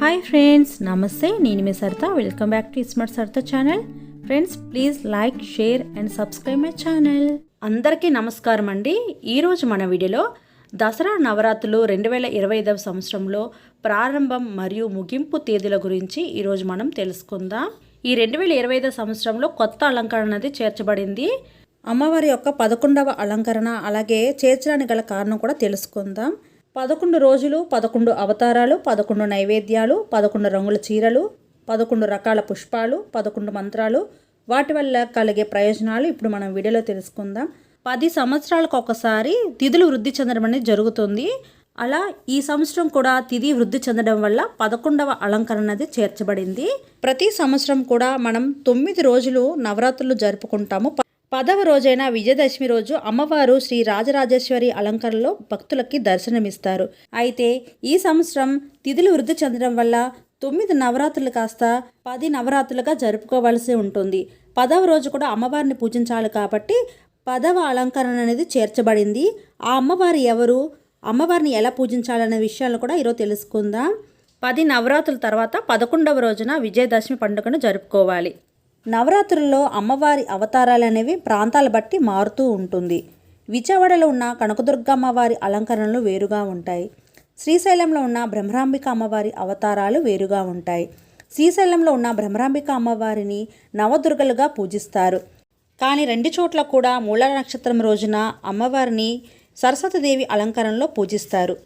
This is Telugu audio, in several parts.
హాయ్ ఫ్రెండ్స్ నమస్తే నేను మీ Saritha. Welcome back to smart Saritha channel friends please like share and subscribe my channel అందరికీ నమస్కారం అండి. ఈరోజు మన వీడియోలో దసరా నవరాత్రులు రెండు వేల ఇరవై ఐదవ సంవత్సరంలో ప్రారంభం మరియు ముగింపు తేదీల గురించి ఈరోజు మనం తెలుసుకుందాం. ఈ రెండు వేల ఇరవై ఐదవ సంవత్సరంలో కొత్త అలంకరణ అనేది చేర్చబడింది. అమ్మవారి యొక్క పదకొండవ అలంకరణ అలాగే చేర్చడానికి గల కారణం కూడా తెలుసుకుందాం. పదకొండు రోజులు పదకొండు అవతారాలు పదకొండు నైవేద్యాలు పదకొండు రంగుల చీరలు పదకొండు రకాల పుష్పాలు పదకొండు మంత్రాలు. వాటి వల్ల కలిగే ప్రయోజనాలు ఇప్పుడు మనం వీడియోలో తెలుసుకుందాం. పది సంవత్సరాలకు ఒకసారి తిథులు వృద్ధి చెందడం అనేది జరుగుతుంది. అలా ఈ సంవత్సరం కూడా తిథి వృద్ధి చెందడం వల్ల పదకొండవ అలంకరణ అనేది చేర్చబడింది. ప్రతి సంవత్సరం కూడా మనం తొమ్మిది రోజులు నవరాత్రులు జరుపుకుంటాము. పదవ రోజైన విజయదశమి రోజు అమ్మవారు శ్రీ రాజరాజేశ్వరి అలంకరణలో భక్తులకి దర్శనమిస్తారు. అయితే ఈ సంవత్సరం తిథులు వృద్ధి చెందడం వల్ల తొమ్మిది నవరాత్రులు కాస్త పది నవరాత్రులుగా జరుపుకోవాల్సి ఉంటుంది. పదవ రోజు కూడా అమ్మవారిని పూజించాలి కాబట్టి పదవ అలంకరణ అనేది చేర్చబడింది. ఆ అమ్మవారు ఎవరు అమ్మవారిని ఎలా పూజించాలనే విషయాలను కూడా ఈరోజు తెలుసుకుందాం. పది నవరాత్రుల తర్వాత పదకొండవ రోజున విజయదశమి పండుగను జరుపుకోవాలి. నవరాత్రుల్లో అమ్మవారి అవతారాలు అనేవి ప్రాంతాల బట్టి మారుతూ ఉంటుంది. విజయవాడలో ఉన్న కనకదుర్గ అమ్మవారి అలంకరణలు వేరుగా ఉంటాయి. శ్రీశైలంలో ఉన్న బ్రహ్మరాంబిక అమ్మవారి అవతారాలు వేరుగా ఉంటాయి. శ్రీశైలంలో ఉన్న బ్రహ్మరాంబిక అమ్మవారిని నవదుర్గలుగా పూజిస్తారు. కానీ రెండు చోట్ల కూడా మూల నక్షత్రం రోజున అమ్మవారిని సరస్వతీదేవి అలంకరణలో పూజిస్తారు.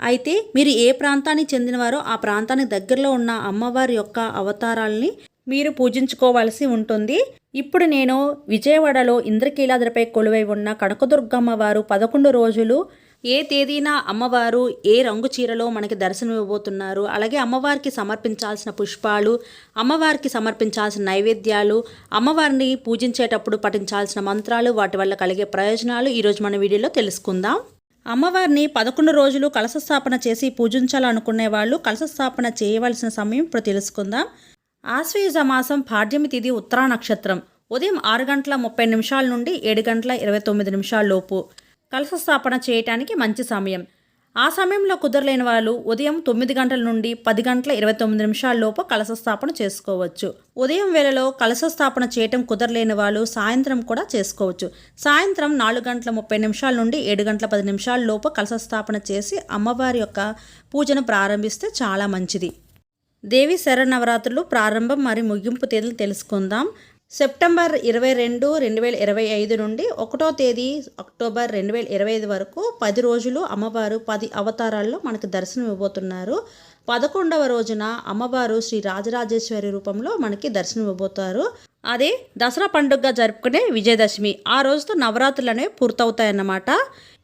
అయితే మీరు ఏ ప్రాంతానికి చెందినవారో ఆ ప్రాంతానికి దగ్గరలో ఉన్న అమ్మవారి యొక్క అవతారాల్ని మీరు పూజించుకోవాల్సి ఉంటుంది. ఇప్పుడు నేను విజయవాడలో ఇంద్రకీలాద్రిపై కొలువై ఉన్న కనకదుర్గమ్మ వారు పదకొండు రోజులు ఏ తేదీన అమ్మవారు ఏ రంగు చీరలో మనకి దర్శనం ఇవ్వబోతున్నారు అలాగే అమ్మవారికి సమర్పించాల్సిన పుష్పాలు అమ్మవారికి సమర్పించాల్సిన నైవేద్యాలు అమ్మవారిని పూజించేటప్పుడు పఠించాల్సిన మంత్రాలు వాటి వల్ల కలిగే ప్రయోజనాలు ఈరోజు మన వీడియోలో తెలుసుకుందాం. అమ్మవారిని పదకొండు రోజులు కలశ స్థాపన చేసి పూజించాలనుకునే వాళ్ళు కలశ స్థాపన చేయవలసిన సమయం ఇప్పుడు తెలుసుకుందాం. ఆశ్వయుజ మాసం పాడ్యమి తిథి ఉత్తరా నక్షత్రం. ఉదయం ఆరు గంటల ముప్పై నిమిషాల నుండి ఏడు గంటల ఇరవై తొమ్మిది నిమిషాల లోపు కలశ స్థాపన చేయటానికి మంచి సమయం. ఆ సమయంలో కుదరలేని వాళ్ళు ఉదయం తొమ్మిది గంటల నుండి పది గంటల ఇరవై తొమ్మిది నిమిషాల లోపు కలశ స్థాపన చేసుకోవచ్చు. ఉదయం వేళలో కలశ స్థాపన చేయటం కుదరలేని వాళ్ళు సాయంత్రం కూడా చేసుకోవచ్చు. సాయంత్రం నాలుగు గంటల ముప్పై నిమిషాల నుండి ఏడు గంటల పది నిమిషాల లోపు కలశ స్థాపన చేసి అమ్మవారి యొక్క పూజను ప్రారంభిస్తే చాలా మంచిది. దేవి శరన్నవరాత్రులు ప్రారంభం మరియు ముగింపు తేదీలు తెలుసుకుందాం. సెప్టెంబర్ ఇరవై రెండు రెండు వేల ఇరవై ఐదు నుండి ఒకటో తేదీ అక్టోబర్ రెండు వేల ఇరవై ఐదు వరకు పది రోజులు అమ్మవారు పది అవతారాల్లో మనకు దర్శనం ఇవ్వబోతున్నారు. పదకొండవ రోజున అమ్మవారు శ్రీ రాజరాజేశ్వరి రూపంలో మనకి దర్శనం ఇవ్వబోతారు. అదే దసరా పండుగగా జరుపుకునే విజయదశమి. ఆ రోజుతో నవరాత్రులు అనేవి పూర్తవుతాయన్నమాట.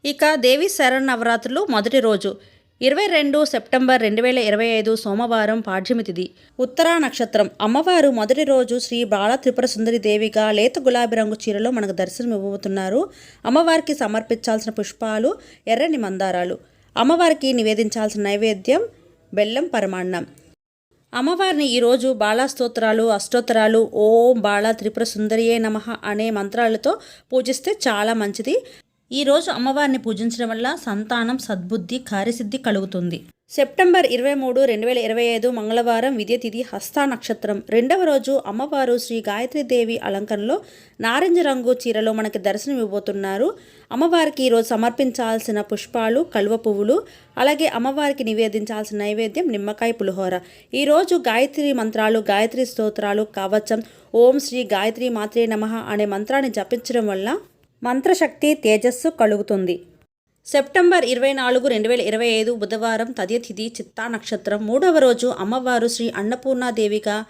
ఇక దేవి శరణ్ నవరాత్రులు మొదటి రోజు. ఇరవై రెండు సెప్టెంబర్ రెండు వేల ఇరవై ఐదు సోమవారం పాడ్యమి తిథి ఉత్తరా నక్షత్రం. అమ్మవారు మొదటి రోజు శ్రీ బాల త్రిపుర సుందరి దేవిగా లేత గులాబీ రంగు చీరలో మనకు దర్శనం ఇవ్వబోతున్నారు. అమ్మవారికి సమర్పించాల్సిన పుష్పాలు ఎర్రని మందారాలు. అమ్మవారికి నివేదించాల్సిన నైవేద్యం బెల్లం పరమాన్నం. అమ్మవారిని ఈరోజు బాలాస్తోత్రాలు అష్టోత్తరాలు ఓం బాలా త్రిపుర సుందరియే నమః అనే మంత్రాలతో పూజిస్తే చాలా మంచిది. ఈరోజు అమ్మవారిని పూజించడం వల్ల సంతానం సద్బుద్ధి కార్యసిద్ధి కలుగుతుంది. సెప్టెంబర్ ఇరవై మూడు రెండు వేల ఇరవై ఐదు మంగళవారం విద్య తిథి హస్త నక్షత్రం. రెండవ రోజు అమ్మవారు శ్రీ గాయత్రీదేవి అలంకరణలో నారింజ రంగు చీరలో మనకి దర్శనం ఇవ్వబోతున్నారు. అమ్మవారికి ఈరోజు సమర్పించాల్సిన పుష్పాలు కలువ పువ్వులు అలాగే అమ్మవారికి నివేదించాల్సిన నైవేద్యం నిమ్మకాయ పులిహోర. ఈరోజు గాయత్రి మంత్రాలు గాయత్రి స్తోత్రాలు కవచం ఓం శ్రీ గాయత్రి మాత్రే నమః అనే మంత్రాన్ని జపించడం వల్ల మంత్రశక్తి తేజస్సు కలుగుతుంది. సెప్టెంబర్ ఇరవై నాలుగు రెండు వేల ఇరవై ఐదు బుధవారం తదితిథి చిత్తా నక్షత్రం. మూడవ రోజు అమ్మవారు శ్రీ అన్నపూర్ణాదేవిగా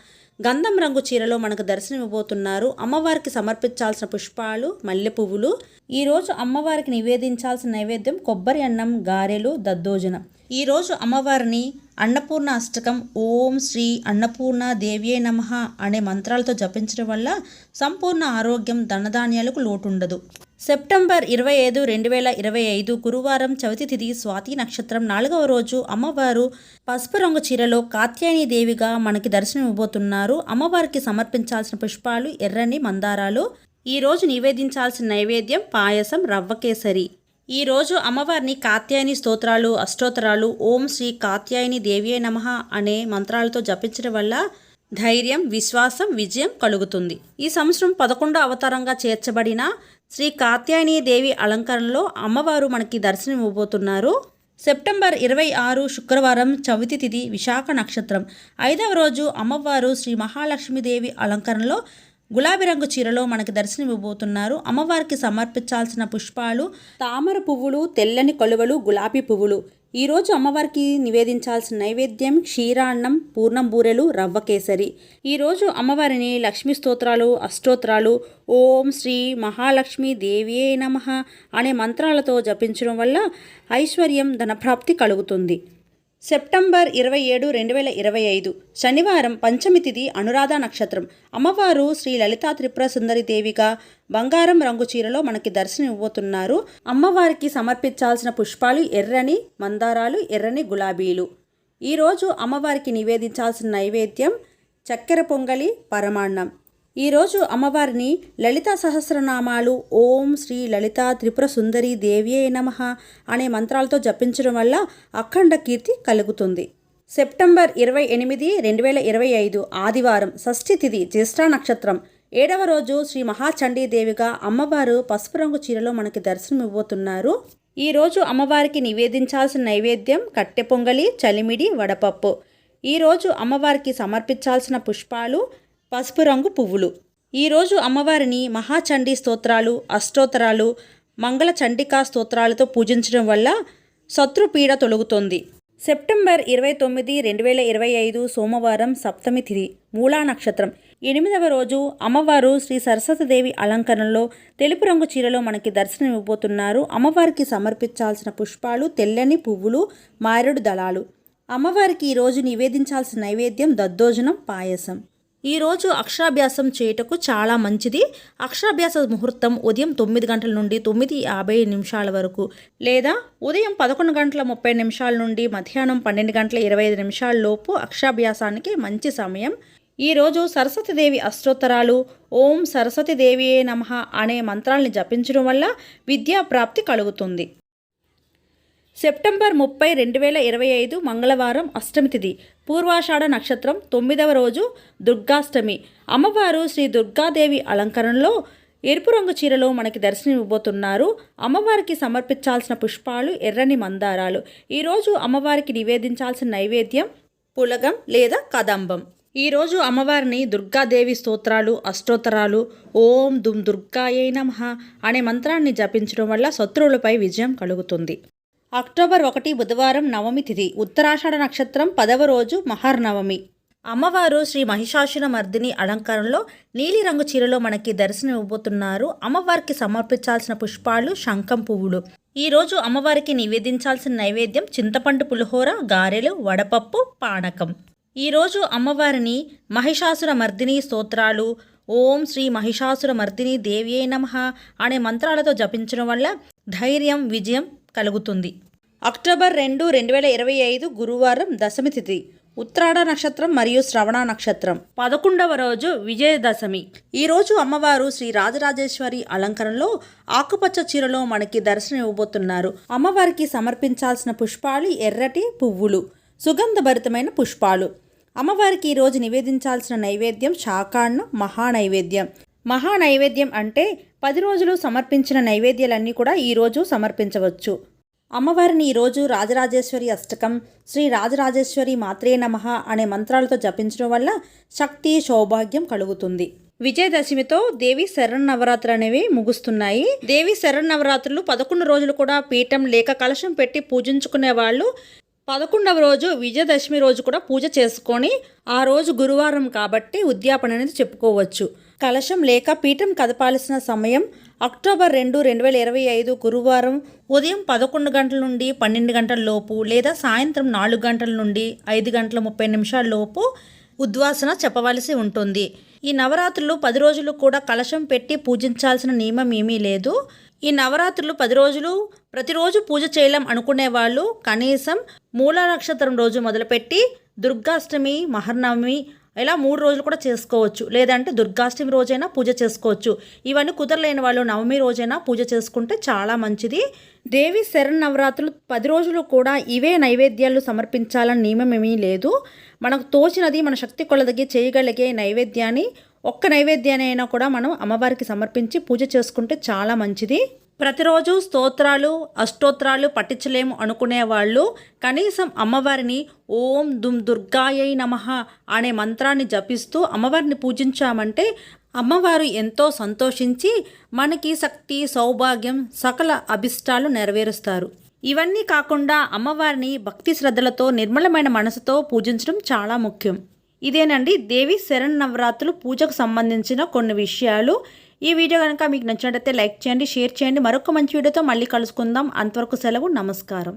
గంధం రంగు చీరలో మనకు దర్శనమివ్వబోతున్నారు. అమ్మవారికి సమర్పించాల్సిన పుష్పాలు మల్లె పువ్వులు ఈరోజు అమ్మవారికి నివేదించాల్సిన నైవేద్యం కొబ్బరి అన్నం గారెలు దద్దోజనం. ఈరోజు అమ్మవారిని అన్నపూర్ణ అష్టకం ఓం శ్రీ అన్నపూర్ణ దేవ్యే నమః అనే మంత్రాలతో జపించడం వల్ల సంపూర్ణ ఆరోగ్యం ధనధాన్యాలకు లోటుండదు. సెప్టెంబర్ ఇరవై ఐదు రెండు వేల ఇరవై ఐదు గురువారం చవితి తిథి స్వాతి నక్షత్రం నాలుగవ రోజు అమ్మవారు పసుపు రంగు చీరలో కాత్యాయని దేవిగా మనకి దర్శనం ఇవ్వబోతున్నారు అమ్మవారికి సమర్పించాల్సిన పుష్పాలు ఎర్రని మందారాలు ఈ రోజు నివేదించాల్సిన నైవేద్యం పాయసం రవ్వ కేసరి. ఈరోజు అమ్మవారిని కాత్యాయని స్తోత్రాలు అష్టోత్తరాలు ఓం శ్రీ కాత్యాయని దేవియే నమః అనే మంత్రాలతో జపించడం వల్ల ధైర్యం విశ్వాసం విజయం కలుగుతుంది. ఈ సంవత్సరం పదకొండో అవతారంగా చేర్చబడిన శ్రీ కాత్యాయని దేవి అలంకరణలో అమ్మవారు మనకి దర్శనం ఇవ్వబోతున్నారు సెప్టెంబర్ ఇరవై ఆరు శుక్రవారం చవితి తిథి విశాఖ నక్షత్రం. ఐదవ రోజు అమ్మవారు శ్రీ మహాలక్ష్మీదేవి అలంకరణలో గులాబీ రంగు చీరలో మనకి దర్శనమివ్వబోతున్నారు. అమ్మవారికి సమర్పించాల్సిన పుష్పాలు తామర పువ్వులు తెల్లని కలువలు గులాబీ పువ్వులు. ఈరోజు అమ్మవారికి నివేదించాల్సిన నైవేద్యం క్షీరాన్నం పూర్ణం బూరెలు రవ్వ కేసరి. ఈరోజు అమ్మవారిని లక్ష్మీ స్తోత్రాలు అష్టోత్రాలు ఓం శ్రీ మహాలక్ష్మి దేవియే నమ అనే మంత్రాలతో జపించడం వల్ల ఐశ్వర్యం ధనప్రాప్తి కలుగుతుంది. సెప్టెంబర్ ఇరవై ఏడు రెండు వేల ఇరవై ఐదు. శనివారం పంచమి తిథి అనురాధ నక్షత్రం. అమ్మవారు శ్రీ లలితా త్రిపుర సుందరి దేవిగా బంగారం రంగు చీరలో మనకి దర్శనం ఇవ్వబోతున్నారు అమ్మవారికి సమర్పించాల్సిన పుష్పాలు ఎర్రని మందారాలు ఎర్రని గులాబీలు. ఈరోజు అమ్మవారికి నివేదించాల్సిన నైవేద్యం చక్కెర పొంగలి పరమాన్నం. ఈరోజు అమ్మవారిని లలిత సహస్రనామాలు ఓం శ్రీ లలిత త్రిపుర సుందరి దేవ్యే నమ అనే మంత్రాలతో జపించడం వల్ల అఖండ కీర్తి కలుగుతుంది. సెప్టెంబర్ ఇరవై ఎనిమిది రెండు వేల ఇరవై ఐదు ఆదివారం షష్ఠి తిథి జ్యేష్ఠ నక్షత్రం. ఏడవ రోజు శ్రీ మహాచండీ దేవిగా అమ్మవారు పసుపు రంగు చీరలో మనకి దర్శనం ఇవ్వబోతున్నారు. ఈరోజు అమ్మవారికి నివేదించాల్సిన నైవేద్యం కట్టె పొంగలి చలిమిడి వడపప్పు. ఈరోజు అమ్మవారికి సమర్పించాల్సిన పుష్పాలు పసుపు రంగు పువ్వులు. ఈరోజు అమ్మవారిని మహాచండీ స్తోత్రాలు అష్టోత్తరాలు మంగళ చండికా స్తోత్రాలతో పూజించడం వల్ల శత్రుపీడ తొలగుతోంది. సెప్టెంబర్ ఇరవై తొమ్మిది రెండు వేల ఇరవై ఐదు సోమవారం సప్తమి తిథి మూలా నక్షత్రం. ఎనిమిదవ రోజు అమ్మవారు శ్రీ సరస్వతీదేవి అలంకరణలో తెలుపు రంగు చీరలో మనకి దర్శనం ఇవ్వబోతున్నారు. అమ్మవారికి సమర్పించాల్సిన పుష్పాలు తెల్లని పువ్వులు మారేడు దళాలు. అమ్మవారికి ఈరోజు నివేదించాల్సిన నైవేద్యం దద్దోజనం పాయసం. ఈరోజు అక్షరాభ్యాసం చేయుటకు చాలా మంచిది. అక్షరాభ్యాస ముహూర్తం ఉదయం తొమ్మిది గంటల నుండి తొమ్మిది యాభై నిమిషాల వరకు లేదా ఉదయం పదకొండు గంటల ముప్పై నిమిషాల నుండి మధ్యాహ్నం పన్నెండు గంటల ఇరవై ఐదు నిమిషాల లోపు అక్షరాభ్యాసానికి మంచి సమయం. ఈరోజు సరస్వతిదేవి అష్టోత్తరాలు. ఓం సరస్వతిదేవియే నమః అనే మంత్రాల్ని జపించడం వల్ల విద్యా ప్రాప్తి కలుగుతుంది. సెప్టెంబర్ ముప్పై రెండు వేల ఇరవై ఐదు మంగళవారం అష్టమి తిథి పూర్వాషాఢ నక్షత్రం తొమ్మిదవ రోజు దుర్గాష్టమి. అమ్మవారు శ్రీ దుర్గాదేవి అలంకరణలో ఎరుపు రంగు చీరలో మనకి దర్శనం ఇవ్వబోతున్నారు అమ్మవారికి సమర్పించాల్సిన పుష్పాలు ఎర్రని మందారాలు. ఈరోజు అమ్మవారికి నివేదించాల్సిన నైవేద్యం పులగం లేదా కదంబం. ఈరోజు అమ్మవారిని దుర్గాదేవి స్తోత్రాలు అష్టోత్తరాలు ఓం దుమ్ దుర్గాయై నమః అనే మంత్రాన్ని జపించడం వల్ల శత్రువులపై విజయం కలుగుతుంది. అక్టోబర్ ఒకటి బుధవారం నవమి తిథి ఉత్తరాషాఢ నక్షత్రం పదవ రోజు మహర్నవమి. అమ్మవారు శ్రీ మహిషాసుర మర్దిని అలంకారంలో నీలిరంగు చీరలో మనకి దర్శనం ఇవ్వబోతున్నారు. అమ్మవారికి సమర్పించాల్సిన పుష్పాలు శంఖం పువ్వులు. ఈరోజు అమ్మవారికి నివేదించాల్సిన నైవేద్యం చింతపండు పులిహోర గారెలు వడపప్పు పానకం. ఈరోజు అమ్మవారిని మహిషాసుర మర్దిని స్తోత్రాలు ఓం శ్రీ మహిషాసుర మర్దిని దేవ్యే నమః అనే మంత్రాలతో జపించడం వల్ల ధైర్యం విజయం కలుగుతుంది. అక్టోబర్ రెండు రెండు వేల ఇరవై ఐదు గురువారం దశమి తిథి. ఉత్తరాడ నక్షత్రం మరియు శ్రవణ నక్షత్రం. పదకొండవ రోజు విజయదశమి. ఈరోజు అమ్మవారు శ్రీ రాజరాజేశ్వరి అలంకరణలో ఆకుపచ్చ చీరలో మనకి దర్శనం ఇవ్వబోతున్నారు. అమ్మవారికి సమర్పించాల్సిన పుష్పాలు ఎర్రటి పువ్వులు సుగంధభరితమైన పుష్పాలు. అమ్మవారికి ఈరోజు నివేదించాల్సిన నైవేద్యం శాకాన్నం మహానైవేద్యం మహానైవేద్యం అంటే పది రోజులు సమర్పించిన నైవేద్యాలన్నీ కూడా ఈరోజు సమర్పించవచ్చు. అమ్మవారిని ఈరోజు రాజరాజేశ్వరి అష్టకం శ్రీ రాజరాజేశ్వరి మాత్రే నమః అనే మంత్రాలతో జపించడం వల్ల శక్తి సౌభాగ్యం కలుగుతుంది. విజయదశమితో దేవి శరణ్ అనేవి ముగుస్తున్నాయి. దేవి శరణ్ నవరాత్రులు పదకొండు రోజులు కూడా పీఠం లేక కలశం పెట్టి పూజించుకునే వాళ్ళు పదకొండవ రోజు విజయదశమి రోజు కూడా పూజ చేసుకొని ఆ రోజు గురువారం కాబట్టి ఉద్యాపన అనేది చెప్పుకోవచ్చు. కలశం లేక పీఠం కదపాల్సిన సమయం అక్టోబర్ రెండు రెండు వేల ఇరవై ఐదు గురువారం ఉదయం పదకొండు గంటల నుండి పన్నెండు గంటల లోపు లేదా సాయంత్రం నాలుగు గంటల నుండి ఐదు గంటల ముప్పై నిమిషాల లోపు ఉద్వాసన చెప్పవలసి ఉంటుంది. ఈ నవరాత్రులు పది రోజులు కూడా కలశం పెట్టి పూజించాల్సిన నియమం ఏమీ లేదు. ఈ నవరాత్రులు పది రోజులు ప్రతిరోజు పూజ చేయలేం అనుకునే వాళ్ళు కనీసం మూల నక్షత్రం రోజు మొదలుపెట్టి దుర్గాష్టమి మహర్నవమి ఇలా మూడు రోజులు కూడా చేసుకోవచ్చు. లేదంటే దుర్గాష్టమి రోజైనా పూజ చేసుకోవచ్చు. ఇవన్నీ కుదరలేని వాళ్ళు నవమి రోజైనా పూజ చేసుకుంటే చాలా మంచిది. దేవి శరన్నవరాత్రులు పది రోజులు కూడా ఇవే నైవేద్యాలు సమర్పించాలని నియమం ఏమీ లేదు. మనకు తోచినది మన శక్తి కొలదగి చేయగలిగే నైవేద్యాన్ని ఒక్క నైవేద్యాన్ని అయినా కూడా మనం అమ్మవారికి సమర్పించి పూజ చేసుకుంటే చాలా మంచిది. ప్రతిరోజు స్తోత్రాలు అష్టోత్రాలు పఠించలేము అనుకునే వాళ్ళు కనీసం అమ్మవారిని ఓం దుమ్ దుర్గాయై నమః అనే మంత్రాన్ని జపిస్తూ అమ్మవారిని పూజించామంటే అమ్మవారు ఎంతో సంతోషించి మనకి శక్తి సౌభాగ్యం సకల అభిష్టాలు నెరవేరుస్తారు. ఇవన్నీ కాకుండా అమ్మవారిని భక్తి శ్రద్ధలతో నిర్మలమైన మనసుతో పూజించడం చాలా ముఖ్యం. ఇదేనండి దేవి శరణ్ నవరాత్రులు పూజకు సంబంధించిన కొన్ని విషయాలు. ఈ వీడియో కనుక మీకు నచ్చినట్లయితే లైక్ చేయండి షేర్ చేయండి. మరొక మంచి వీడియోతో మళ్ళీ కలుసుకుందాం. అంతవరకు సెలవు నమస్కారం.